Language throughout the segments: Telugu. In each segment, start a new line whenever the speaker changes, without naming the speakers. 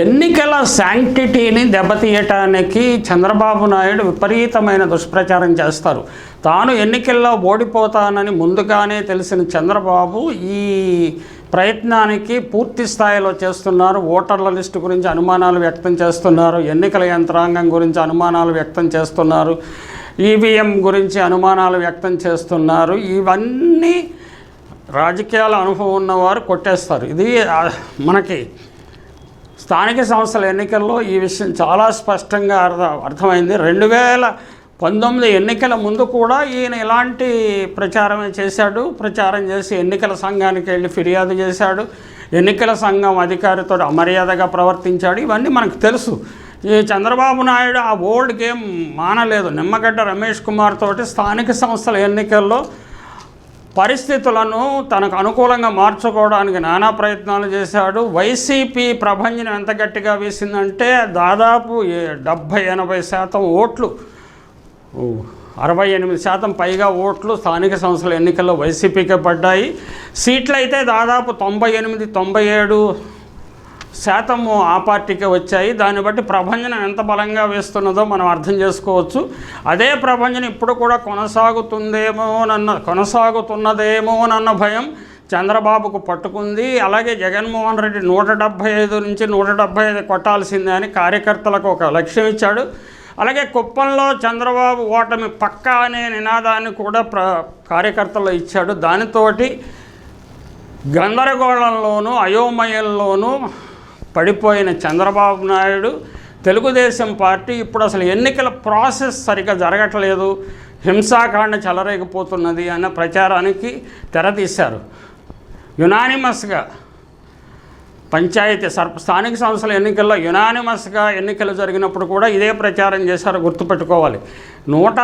ఎన్నికల శాంక్టిటీని దెబ్బతీయటానికి చంద్రబాబు నాయుడు విపరీతమైన దుష్ప్రచారం చేస్తారు. తాను ఎన్నికల్లో ఓడిపోతానని ముందుగానే తెలిసిన చంద్రబాబు ఈ ప్రయత్నానికి పూర్తి స్థాయిలో చేస్తున్నారు. ఓటర్ల లిస్టు గురించి అనుమానాలు వ్యక్తం చేస్తున్నారు. ఎన్నికల యంత్రాంగం గురించి అనుమానాలు వ్యక్తం చేస్తున్నారు. ఈవీఎం గురించి అనుమానాలు వ్యక్తం చేస్తున్నారు. ఇవన్నీ రాజకీయాల అనుభవం ఉన్నవారు కొట్టేస్తారు. ఇది మనకి స్థానిక సంస్థల ఎన్నికల్లో ఈ విషయం చాలా స్పష్టంగా అర్థ అర్థమైంది. రెండు వేల పంతొమ్మిది ఎన్నికల ముందు కూడా ఈయన ఇలాంటి ప్రచారమే చేశాడు. ప్రచారం చేసి ఎన్నికల సంఘానికి వెళ్ళి ఫిర్యాదు చేశాడు. ఎన్నికల సంఘం అధికారితో అమర్యాదగా ప్రవర్తించాడు. ఇవన్నీ మనకు తెలుసు. ఈ చంద్రబాబు నాయుడు ఆ ఓల్డ్ గేమ్ మానలేదు. నిమ్మగడ్డ రమేష్ కుమార్ తోటి స్థానిక సంస్థల ఎన్నికల్లో పరిస్థితులను తనకు అనుకూలంగా మార్చుకోవడానికి నానా ప్రయత్నాలు చేశాడు. వైసీపీ ప్రభంజనం ఎంత గట్టిగా వేసిందంటే దాదాపు డెబ్భై ఎనభై శాతం ఓట్లు అరవై ఎనిమిది శాతం పైగా ఓట్లు స్థానిక సంస్థల ఎన్నికల్లో వైసీపీకే పడ్డాయి. సీట్లు అయితే దాదాపు తొంభై ఎనిమిది తొంభై ఏడు శాతము ఆ పార్టీకే వచ్చాయి. దాన్ని బట్టి ప్రభంజనం ఎంత బలంగా వేస్తున్నదో మనం అర్థం చేసుకోవచ్చు. అదే ప్రభంజనం ఇప్పుడు కూడా కొనసాగుతుందేమోనన్న కొనసాగుతున్నదేమోనన్న భయం చంద్రబాబుకు పట్టుకుంది. అలాగే జగన్మోహన్ రెడ్డి నూట డెబ్భై ఐదు నుంచి నూట డెబ్భై ఐదు కొట్టాల్సిందే అని కార్యకర్తలకు ఒక లక్ష్యం ఇచ్చాడు. అలాగే కుప్పంలో చంద్రబాబు ఓటమి పక్కా అనే నినాదాన్ని కూడా ప్ర కార్యకర్తలు ఇచ్చాడు. దానితోటి గందరగోళంలోనూ అయోమయంలోనూ పడిపోయిన చంద్రబాబు నాయుడు తెలుగుదేశం పార్టీ ఇప్పుడు అసలు ఎన్నికల ప్రాసెస్ సరిగ్గా జరగట్లేదు హింసాకాండ చెలరేగిపోతున్నది అన్న ప్రచారానికి తెరతీశారు యునానిమస్గా పంచాయతీ సర్ స్థానిక సంస్థల ఎన్నికల్లో యునానిమస్గా ఎన్నికలు జరిగినప్పుడు కూడా ఇదే ప్రచారం చేశారు గుర్తుపెట్టుకోవాలి. నూట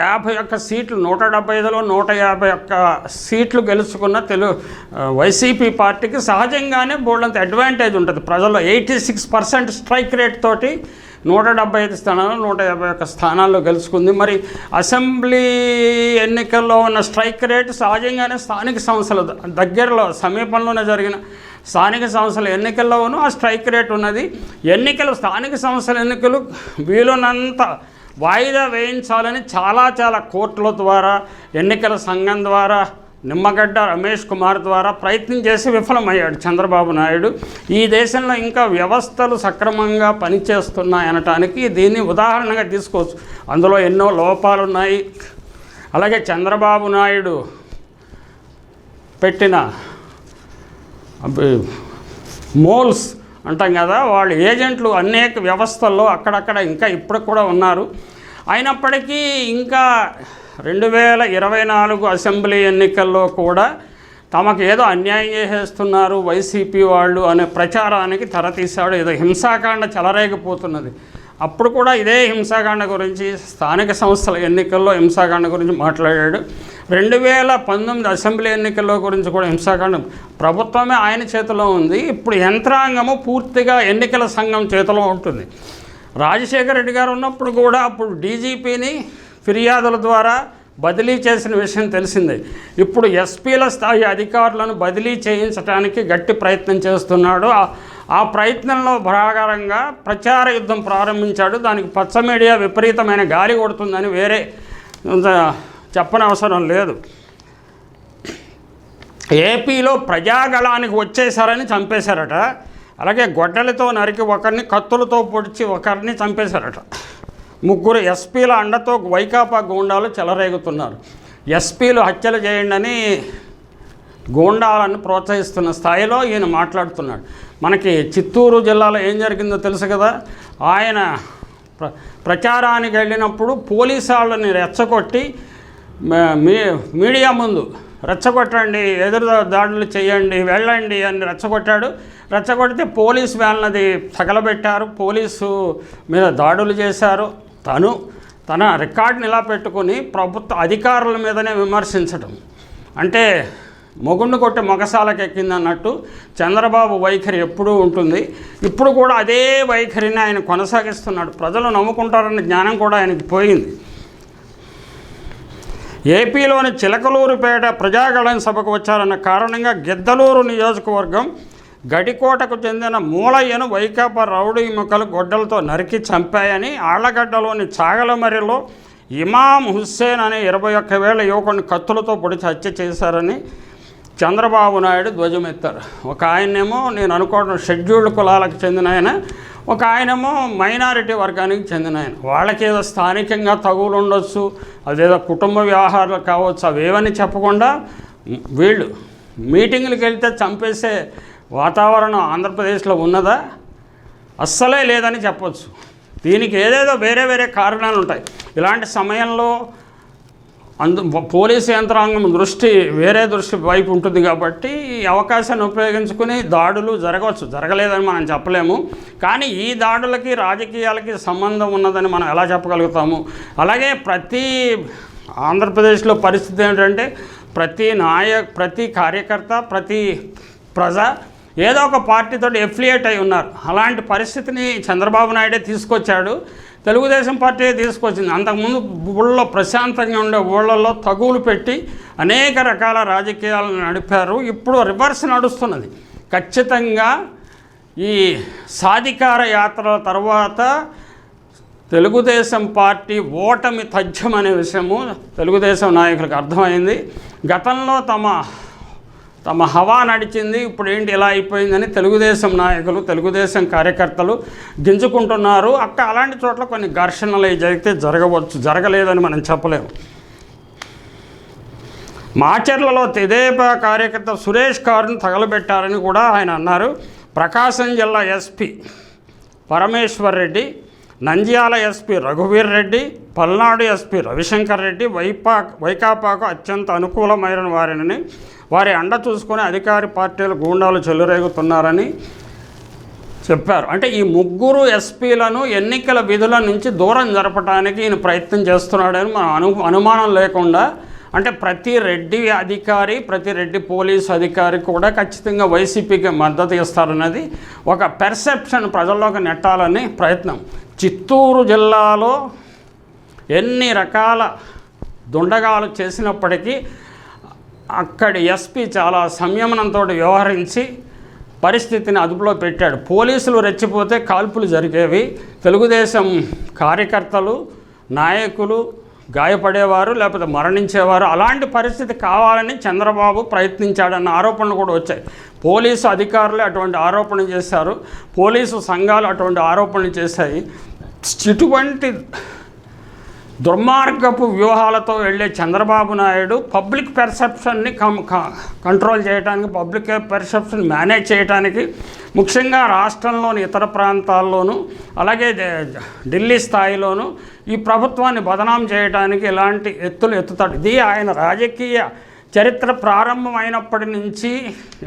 యాభై ఒక్క సీట్లు నూట డెబ్బై ఐదులో నూట యాభై ఒక్క సీట్లు గెలుచుకున్న తెలుగు వైసీపీ పార్టీకి సహజంగానే బోల్డంత అడ్వాంటేజ్ ఉంటుంది. ప్రజల్లో eighty six percent strike rate తోటి నూట డెబ్బై ఐదు స్థానాలు నూట యాభై ఒక్క స్థానాల్లో గెలుచుకుంది. మరి అసెంబ్లీ ఎన్నికల్లో ఉన్న స్ట్రైక్ రేట్ సహజంగానే స్థానిక సంస్థల దగ్గరలో సమీపంలోనే జరిగిన స్థానిక సంస్థల ఎన్నికల్లోనూ ఆ స్ట్రైక్ రేట్ ఉన్నది. ఎన్నికలు స్థానిక సంస్థల ఎన్నికలు వీలునంత వాయిదా వేయించాలని చాలా చాలా కోర్టుల ద్వారా ఎన్నికల సంఘం ద్వారా నిమ్మగడ్డ రమేష్ కుమార్ ద్వారా ప్రయత్నం చేసి విఫలమయ్యాడు చంద్రబాబు నాయుడు. ఈ దేశంలో ఇంకా వ్యవస్థలు సక్రమంగా పనిచేస్తున్నాయనటానికి దీన్ని ఉదాహరణగా తీసుకోవచ్చు. అందులో ఎన్నో లోపాలు ఉన్నాయి. అలాగే చంద్రబాబు నాయుడు పెట్టిన మోల్స్ అంటాం కదా వాళ్ళు ఏజెంట్లు అనేక వ్యవస్థల్లో అక్కడక్కడ ఇంకా ఇప్పుడు కూడా ఉన్నారు. అయినప్పటికీ ఇంకా రెండు వేల ఇరవై నాలుగు అసెంబ్లీ ఎన్నికల్లో కూడా తమకు ఏదో అన్యాయం చేసేస్తున్నారు వైసీపీ వాళ్ళు అనే ప్రచారానికి తెరతీశాడు. ఏదో హింసాకాండ చెలరేగిపోతున్నది. అప్పుడు కూడా ఇదే హింసాకాండ గురించి స్థానిక సంస్థల ఎన్నికల్లో హింసాకాండ గురించి మాట్లాడాడు. రెండు వేల పంతొమ్మిది అసెంబ్లీ ఎన్నికల్లో గురించి కూడా హింసాకాండం ప్రభుత్వమే ఆయన చేతిలో ఉంది. ఇప్పుడు యంత్రాంగము పూర్తిగా ఎన్నికల సంఘం చేతిలో ఉంటుంది. రాజశేఖర రెడ్డి గారు ఉన్నప్పుడు కూడా అప్పుడు డీజీపీని ఫిర్యాదుల ద్వారా బదిలీ చేసిన విషయం తెలిసిందే. ఇప్పుడు ఎస్పీల స్థాయి అధికారులను బదిలీ చేయించడానికి గట్టి ప్రయత్నం చేస్తున్నాడు. ఆ- ప్రయత్నంలో భాగంగా ప్రచార యుద్ధం ప్రారంభించాడు. దానికి పచ్చ మీడియా విపరీతమైన గాలి కొడుతుందని వేరే చెప్పనవసరం లేదు. ఏపీలో ప్రజాగళానికి వచ్చేసారని చంపేశారట. అలాగే గొడ్డలతో నరికి ఒకరిని కత్తులతో పొడిచి ఒకరిని చంపేశారట. ముగ్గురు ఎస్పీల అండతో వైకాపా గూండాలు చెలరేగుతున్నారు. ఎస్పీలు హత్యలు చేయండి అని గూండాలను ప్రోత్సహిస్తున్న స్థాయిలో ఈయన మాట్లాడుతున్నాడు. మనకి చిత్తూరు జిల్లాలో ఏం జరిగిందో తెలుసు కదా? ఆయన ప్ర ప్రచారానికి వెళ్ళినప్పుడు పోలీసు వాళ్ళని రెచ్చగొట్టి మీ మీడియా ముందు రెచ్చగొట్టండి ఎదురు దాడులు చేయండి వెళ్ళండి అని రెచ్చగొట్టాడు. రెచ్చగొడితే పోలీస్ వ్యాన్లది తగలబెట్టారు. పోలీసు మీద దాడులు చేశారు. తను తన రికార్డుని ఇలా పెట్టుకొని ప్రభుత్వ అధికారుల మీదనే విమర్శించడం అంటే మొగుండు కొట్టి మొగసాలకు అన్నట్టు చంద్రబాబు వైఖరి ఎప్పుడూ ఉంటుంది. ఇప్పుడు కూడా అదే వైఖరిని ఆయన కొనసాగిస్తున్నాడు. ప్రజలు నమ్ముకుంటారన్న జ్ఞానం కూడా ఆయనకి పోయింది. ఏపీలోని చిలకలూరుపేట ప్రజాగళం సభకు వచ్చారన్న కారణంగా గిద్దలూరు నియోజకవర్గం గడికోటకు చెందిన మూలయ్యను వైకాపా రౌడీ ముక్కలు గొడ్డలతో నరికి చంపాయని ఆళ్ళగడ్డలోని చాగలమరిలో ఇమాం హుస్సేన్ అనే ఇరవై ఒక్క వేల యువకుడిని కత్తులతో పొడిచి హత్య చేశారని చంద్రబాబు నాయుడు ధ్వజమెత్తారు. ఒక ఆయనేమో నేను అనుకోవడం షెడ్యూల్డ్ కులాలకు చెందిన ఆయన ఒక ఆయనేమో మైనారిటీ వర్గానికి చెందిన ఆయన. వాళ్ళకి ఏదో స్థానికంగా తగులు ఉండొచ్చు అదేదో కుటుంబ వ్యవహారాలు కావచ్చు అవేవని చెప్పకుండా వీళ్ళు మీటింగ్లకు వెళ్తే చంపేసే వాతావరణం ఆంధ్రప్రదేశ్లో ఉన్నదా? అస్సలే లేదని చెప్పచ్చు. దీనికి ఏదేదో వేరే వేరే కారణాలు ఉంటాయి ఇలాంటి సమయంలో అందు పోలీసు యంత్రాంగం దృష్టి వేరే దృష్టి వైపు ఉంటుంది కాబట్టి ఈ అవకాశాన్ని ఉపయోగించుకుని దాడులు జరగవచ్చు. జరగలేదని మనం చెప్పలేము. కానీ ఈ దాడులకి రాజకీయాలకి సంబంధం ఉన్నదని మనం ఎలా చెప్పగలుగుతాము? అలాగే ప్రతి ఆంధ్రప్రదేశ్లో పరిస్థితి ఏంటంటే ప్రతి నాయ ప్రతి కార్యకర్త ప్రతి ప్రజ ఏదో ఒక పార్టీతో ఎఫిలియేట్ అయి ఉన్నారు. అలాంటి పరిస్థితిని చంద్రబాబు నాయుడే తీసుకొచ్చాడు. తెలుగుదేశం పార్టీ తీసుకొచ్చింది. అంతకుముందు ఊళ్ళో ప్రశాంతంగా ఉండే ఊళ్ళల్లో తగులు పెట్టి అనేక రకాల రాజకీయాలను నడిపారు. ఇప్పుడు రివర్స్ నడుస్తున్నది. ఖచ్చితంగా ఈ సాధికార యాత్రల తర్వాత తెలుగుదేశం పార్టీ ఓటమి తథ్యం అనే విషయము తెలుగుదేశం నాయకులకు అర్థమైంది. గతంలో తమ తమ హవా నడిచింది ఇప్పుడు ఏంటి ఇలా అయిపోయిందని తెలుగుదేశం నాయకులు తెలుగుదేశం కార్యకర్తలు గింజుకుంటున్నారు. అక్కడ అలాంటి చోట్ల కొన్ని ఘర్షణలు జరిగితే జరగవచ్చు జరగలేదని మనం చెప్పలేము. మాచర్లలో తెదేపా కార్యకర్త సురేష్ కారును తగలబెట్టారని కూడా ఆయన అన్నారు. ప్రకాశం జిల్లా ఎస్పీ పరమేశ్వర్ రెడ్డి నంద్యాల ఎస్పీ రఘువీర్ రెడ్డి పల్నాడు ఎస్పీ రవిశంకర్ రెడ్డి వైపా వైకాపాకు అత్యంత అనుకూలమైన వారిని వారి అండ చూసుకొని అధికారి పార్టీల గూండాలు చెలరేగుతున్నారని చెప్పారు. అంటే ఈ ముగ్గురు ఎస్పీలను ఎన్నికల విధుల నుంచి దూరం జరపడానికి ఈయన ప్రయత్నం చేస్తున్నాడని మన అను అనుమానం లేకుండా అంటే ప్రతి రెడ్డి అధికారి ప్రతి రెడ్డి పోలీస్ అధికారి కూడా ఖచ్చితంగా వైసీపీకి మద్దతు ఇస్తారన్నది ఒక పెర్సెప్షన్ ప్రజల్లోకి నెట్టాలని ప్రయత్నం. చిత్తూరు జిల్లాలో ఎన్ని రకాల దుండగాలు చేసినప్పటికీ అక్కడి ఎస్పీ చాలా సంయమనంతో వ్యవహరించి పరిస్థితిని అదుపులో పెట్టాడు. పోలీసులు రెచ్చిపోతే కాల్పులు జరిగేవి. తెలుగుదేశం కార్యకర్తలు నాయకులు గాయపడేవారు లేకపోతే మరణించేవారు. అలాంటి పరిస్థితి కావాలని చంద్రబాబు ప్రయత్నించాడన్న ఆరోపణలు కూడా వచ్చాయి. పోలీసు అధికారులు అటువంటి ఆరోపణ చేశారు. పోలీసు సంఘాలు అటువంటి ఆరోపణలు చేశాయి. ఇటువంటి దుర్మార్గపు వ్యూహాలతో వెళ్ళే చంద్రబాబు నాయుడు పబ్లిక్ పెర్సెప్షన్ని కం క- కంట్రోల్ చేయడానికి పబ్లిక్ పెర్సెప్షన్ మేనేజ్ చేయడానికి ముఖ్యంగా రాష్ట్రంలోని ఇతర ప్రాంతాల్లోనూ అలాగే ఢిల్లీ స్థాయిలోనూ ఈ ప్రభుత్వాన్ని బదనాం చేయడానికి ఇలాంటి ఎత్తులు ఎత్తుతాడు. ఇది ఆయన రాజకీయ చరిత్ర ప్రారంభమైనప్పటి నుంచి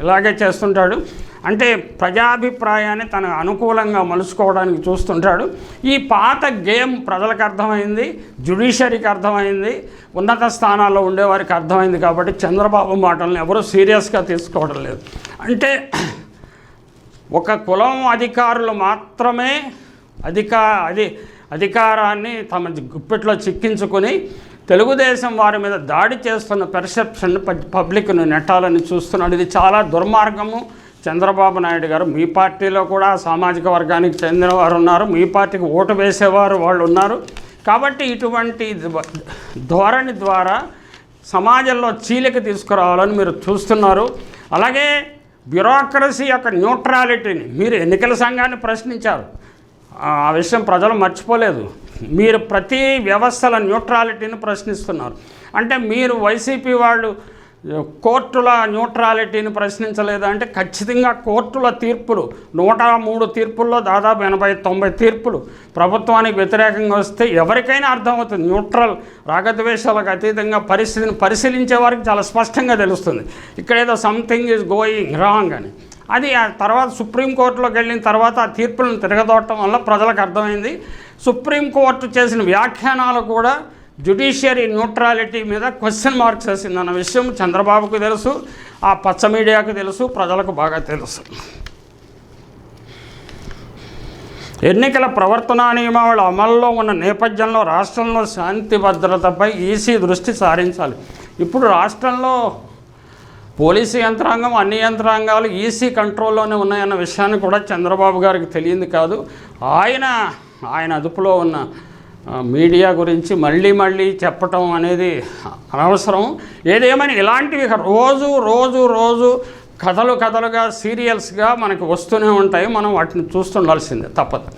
ఇలాగే చేస్తుంటాడు. అంటే ప్రజాభిప్రాయాన్ని తన అనుకూలంగా మలుచుకోవడానికి చూస్తుంటాడు. ఈ పాత గేమ్ ప్రజలకు అర్థమైంది జ్యుడిషియరీకి అర్థమైంది ఉన్నత స్థానాల్లో ఉండేవారికి అర్థమైంది కాబట్టి చంద్రబాబు మాటలను ఎవరూ సీరియస్గా తీసుకోవడం లేదు. అంటే ఒక కులం అధికారులు మాత్రమే అధికా అది అధికారాన్ని తమ గుప్పెట్లో చిక్కించుకొని తెలుగుదేశం వారి మీద దాడి చేస్తున్న పెర్సెప్షన్ పబ్లిక్ను నెట్టాలని చూస్తున్నాడు. ఇది చాలా దుర్మార్గము. చంద్రబాబు నాయుడు గారు మీ పార్టీలో కూడా సామాజిక వర్గానికి చెందిన వారు ఉన్నారు. మీ పార్టీకి ఓటు వేసేవారు వాళ్ళు ఉన్నారు. కాబట్టి ఇటువంటి ధోరణి ద్వారా సమాజంలో చీలిక తీసుకురావాలని మీరు చూస్తున్నారు. అలాగే బ్యూరోక్రసీ యొక్క న్యూట్రాలిటీని మీరు ఎన్నికల సంఘాన్ని ప్రశ్నించారు. ఆ విషయం ప్రజలు మర్చిపోలేదు. మీరు ప్రతి వ్యవస్థల న్యూట్రాలిటీని ప్రశ్నిస్తున్నారు. అంటే మీరు వైసీపీ వాళ్ళు కోర్టుల న్యూట్రాలిటీని ప్రశ్నించలేదు? అంటే ఖచ్చితంగా కోర్టుల తీర్పులు నూట మూడు తీర్పుల్లో దాదాపు ఎనభై తొంభై తీర్పులు ప్రభుత్వానికి వ్యతిరేకంగా వస్తే ఎవరికైనా అర్థమవుతుంది. న్యూట్రల్ రాగద్వేషాలకు అతీతంగా పరిస్థితిని పరిశీలించే వారికి చాలా స్పష్టంగా తెలుస్తుంది. ఇక్కడ ఏదో సంథింగ్ ఈజ్ గోయింగ్ రాంగ్ అని. అది ఆ తర్వాత సుప్రీంకోర్టులోకి వెళ్ళిన తర్వాత ఆ తీర్పులను తిరగదోడటం వల్ల ప్రజలకు అర్థమైంది. సుప్రీంకోర్టు చేసిన వ్యాఖ్యానాలు కూడా జ్యుడిషియరీ న్యూట్రాలిటీ మీద క్వశ్చన్ మార్క్స్ వేసిందన్న విషయం చంద్రబాబుకు తెలుసు ఆ పచ్చ మీడియాకు తెలుసు ప్రజలకు బాగా తెలుసు. ఎన్నికల ప్రవర్తనా నియమావళి అమల్లో ఉన్న నేపథ్యంలో రాష్ట్రంలో శాంతి భద్రతపై ఈసీ దృష్టి సారించాలి. ఇప్పుడు రాష్ట్రంలో పోలీసు యంత్రాంగం అన్ని యంత్రాంగాలు ఈసీ కంట్రోల్లోనే ఉన్నాయన్న విషయాన్ని కూడా చంద్రబాబు గారికి తెలియదు కాదు. ఆయన ఆయన అదుపులో ఉన్న మీడియా గురించి మళ్ళీ మళ్ళీ చెప్పటం అనేది అనవసరం. ఏదేమైనా ఇలాంటివి రోజు రోజు రోజు కథలు కథలుగా సీరియల్స్గా మనకి వస్తూనే ఉంటాయి. మనం వాటిని చూస్తుండాల్సిందే తప్పదు.